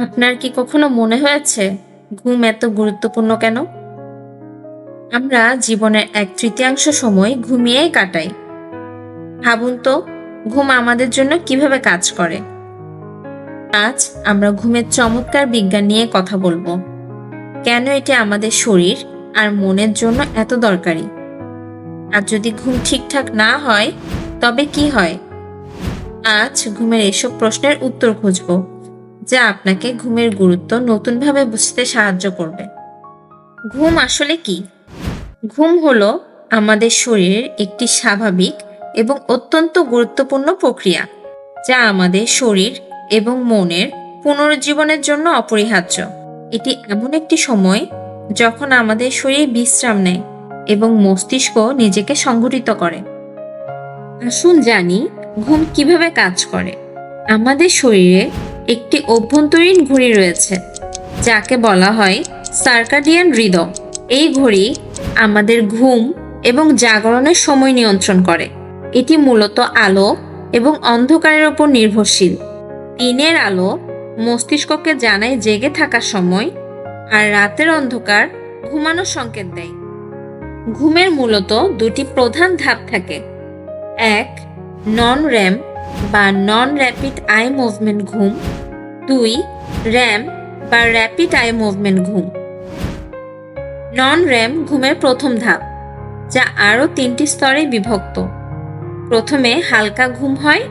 আপনার কি কখনো মনে হয়েছে ঘুম এত গুরুত্বপূর্ণ কেন? আমরা জীবনের এক তৃতীয়াংশ সময় ঘুমিয়েই কাটাই। ভাবুন তো, ঘুম আমাদের জন্য কীভাবে কাজ করে? আজ আমরা ঘুমের চমৎকার বিজ্ঞান নিয়ে কথা বলব। কেন এটি আমাদের শরীর আর মনের জন্য এত দরকারি? আর যদি ঘুম ঠিকঠাক না হয়, তবে কি হয়? আজ ঘুমের এসব প্রশ্নের উত্তর খুঁজব। যা আপনাকে ঘুমের গুরুত্ব নতুনভাবে বুঝতে সাহায্য করবে। ঘুম আসলে কি? ঘুম হলো আমাদের শরীরের একটি স্বাভাবিক এবং অত্যন্ত গুরুত্বপূর্ণ প্রক্রিয়া, যা আমাদের শরীর এবং মনের পুনরুজ্জীবনের জন্য অপরিহার্য। এটি এমন একটি সময় যখন আমাদের শরীর বিশ্রাম নেয় এবং মস্তিষ্ক নিজেকে সংগঠিত করে। আসুন জানি ঘুম কীভাবে কাজ করে। আমাদের শরীরে একটি অভ্যন্তরীণ ঘড়ি রয়েছে, যাকে বলা হয় সার্কাডিয়ান রিদম এই ঘড়ি আমাদের ঘুম এবং জাগরণের সময় নিয়ন্ত্রণ করে। এটি মূলত আলো এবং অন্ধকারের ওপর নির্ভরশীল। দিনের আলো মস্তিষ্ককে জানায় জেগে থাকার সময় আর রাতের অন্ধকার ঘুমানোর সংকেত দেয়। ঘুমের মূলত দুটি প্রধান ধাপ থাকে। এক নন র্যাম বা নন র্যাপিড আই মুভমেন্ট ঘুম। দুই র্যাম বা র্যাপিড আই মুভমেন্ট ঘুম। নন র্যাম ঘুমের প্রথম ধাপ, যা আরও তিনটি স্তরে বিভক্ত। প্রথমে হালকা ঘুম হয়,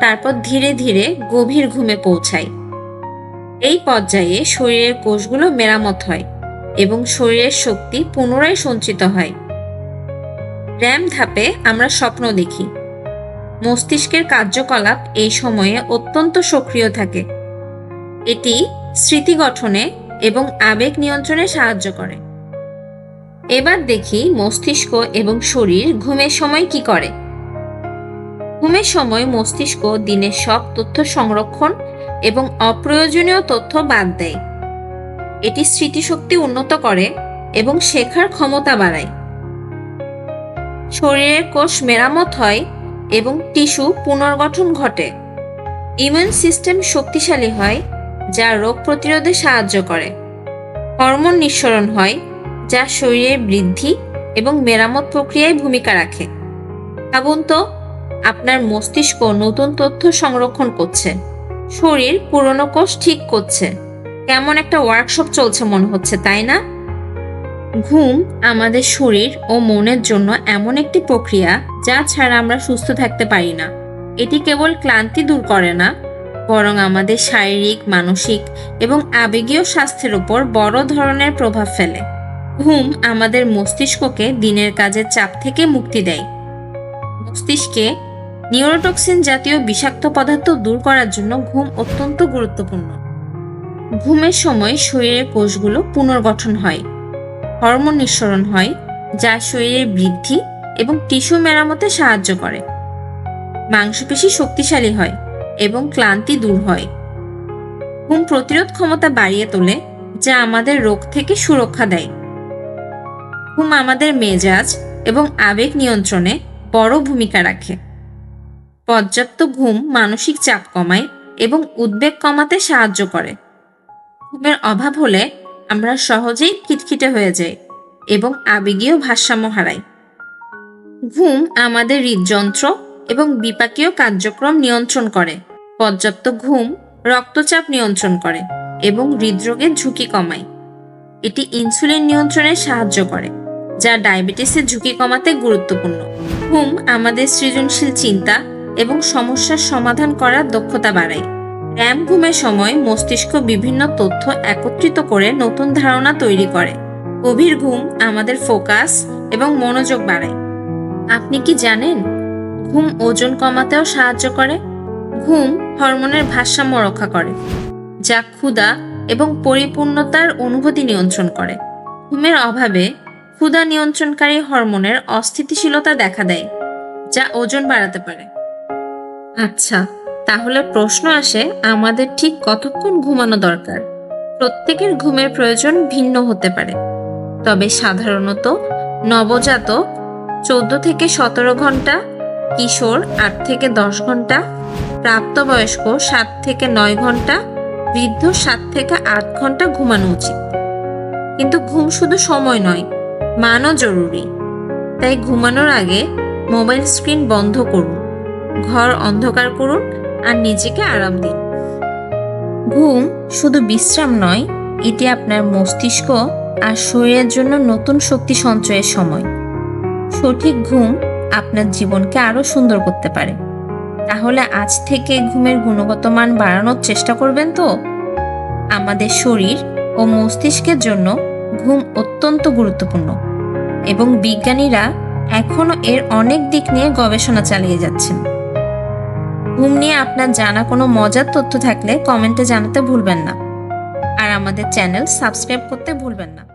তারপর ধীরে ধীরে গভীর ঘুমে পৌঁছায়। এই পর্যায়ে শরীরের কোষগুলো মেরামত হয় এবং শরীরের শক্তি পুনরায় সঞ্চিত হয়। র্যাম ধাপে আমরা স্বপ্ন দেখি মস্তিষ্কের কার্যকলাপ এই সময়ে অত্যন্ত সক্রিয় থাকে। এটি স্মৃতি গঠনে এবং আবেগ নিয়ন্ত্রণে সাহায্য করে। এবার দেখি মস্তিষ্ক এবং শরীর ঘুমের সময় কি করে। ঘুমের সময় মস্তিষ্ক দিনের সব তথ্য সংরক্ষণ এবং অপ্রয়োজনীয় তথ্য বাদ দেয়। এটি স্মৃতিশক্তি উন্নত করে এবং শেখার ক্ষমতা বাড়ায়। শরীরের কোষ মেরামত হয় এবং টিস্যু পুনর্গঠন ঘটে। ইমিউন সিস্টেম শক্তিশালী হয়, যা রোগ প্রতিরোধে সাহায্য করে। হরমোন নিঃসরণ হয়, যা শরীরের বৃদ্ধি এবং মেরামত প্রক্রিয়ায় ভূমিকা রাখে। ভাবুন তো, আপনার মস্তিষ্ক নতুন তথ্য সংরক্ষণ করছে। শরীর পুরনো কোষ ঠিক করছে। কেমন একটা ওয়ার্কশপ চলছে মনে হচ্ছে, তাই না? ঘুম আমাদের শরীর ও মনের জন্য এমন একটি প্রক্রিয়া যা ছাড়া আমরা সুস্থ থাকতে পারি না। এটি কেবল ক্লান্তি দূর করে না, বরং আমাদের শারীরিক, মানসিক এবং আবেগীয় স্বাস্থ্যের উপর বড় ধরনের প্রভাব ফেলে। ঘুম আমাদের মস্তিষ্ককে দিনের কাজের চাপ থেকে মুক্তি দেয়। মস্তিষ্কে নিউরোটক্সিন জাতীয় বিষাক্ত পদার্থ দূর করার জন্য ঘুম অত্যন্ত গুরুত্বপূর্ণ। ঘুমের সময় শরীরের কোষগুলো পুনর্গঠন হয়। হরমোন নিঃসরণ হয়, যা শরীরের বৃদ্ধি এবং টিস্যু মেরামতে সাহায্য করে। মাংসপেশি শক্তিশালী হয় এবং ক্লান্তি দূর হয়। ঘুম প্রতিরোধ ক্ষমতা বাড়িয়ে তোলে, যা আমাদের রোগ থেকে সুরক্ষা দেয়। ঘুম আমাদের মেজাজ এবং আবেগ নিয়ন্ত্রণে বড় ভূমিকা রাখে। পর্যাপ্ত ঘুম মানসিক চাপ কমায় এবং উদ্বেগ কমাতে সাহায্য করে। ঘুমের অভাব হলে আমরা সহজেই খিটখিটে হয়ে যাই এবং আবেগীয় ভারসাম্য হারাই। ঘুম আমাদের হৃদযন্ত্র এবং বিপাকীয় কার্যক্রম নিয়ন্ত্রণ করে। পর্যাপ্ত ঘুম রক্তচাপ নিয়ন্ত্রণ করে এবং হৃদরোগের ঝুঁকি কমায়। এটি ইনসুলিন নিয়ন্ত্রণে সাহায্য করে, যা ডায়াবেটিসের ঝুঁকি কমাতে গুরুত্বপূর্ণ। ঘুম আমাদের সৃজনশীল চিন্তা এবং সমস্যার সমাধান করার দক্ষতা বাড়ায়। র্যাম ঘুমের সময় মস্তিষ্ক বিভিন্ন তথ্য একত্রিত করে নতুন ধারণা তৈরি করে। গভীর ঘুম আমাদের ফোকাস এবং মনোযোগ বাড়ায়। আপনি কি জানেন? ঘুম ওজন কমাতেও সাহায্য করে। ঘুম হরমোনের ভারসাম্য রক্ষা করে, যা ক্ষুধা এবং পরিপূর্ণতার অনুভূতি নিয়ন্ত্রণ করে। ঘুমের অভাবে ক্ষুধা নিয়ন্ত্রণকারী হরমোনের অস্থিতিশীলতা দেখা দেয়, যা ওজন বাড়াতে পারে। আচ্ছা তাহলে প্রশ্ন আসে, আমাদের ঠিক কতক্ষণ ঘুমানো দরকার? প্রত্যেকের ঘুমের প্রয়োজন ভিন্ন হতে পারে। তবে সাধারণত নবজাতক চোদ্দ থেকে সতেরো ঘণ্টা, কিশোর আট থেকে দশ ঘণ্টা, প্রাপ্তবয়স্ক সাত থেকে নয় ঘণ্টা, বৃদ্ধ সাত থেকে আট ঘণ্টা ঘুমানো উচিত। কিন্তু ঘুম শুধু সময় নয়, মানও জরুরি। তাই ঘুমানোর আগে মোবাইল স্ক্রিন বন্ধ করুন, ঘর অন্ধকার করুন আর নিজেকে আরাম দিন। ঘুম শুধু বিশ্রাম নয়, এটি আপনার মস্তিষ্ক আর শরীরের জন্য নতুন শক্তি সঞ্চয়ের সময়। সঠিক ঘুম আপনার জীবনকে আরও সুন্দর করতে পারে। তাহলে আজ থেকে ঘুমের গুণগত মান বাড়ানোর চেষ্টা করবেন তো? আমাদের শরীর ও মস্তিষ্কের জন্য ঘুম অত্যন্ত গুরুত্বপূর্ণ এবং বিজ্ঞানীরা এখনও এর অনেক দিক নিয়ে গবেষণা চালিয়ে যাচ্ছেন। ঘুম নিয়ে আপনার জানা কোনো মজার তথ্য থাকলে কমেন্টে জানাতে ভুলবেন না। আর আমাদের চ্যানেল সাবস্ক্রাইব করতে ভুলবেন না।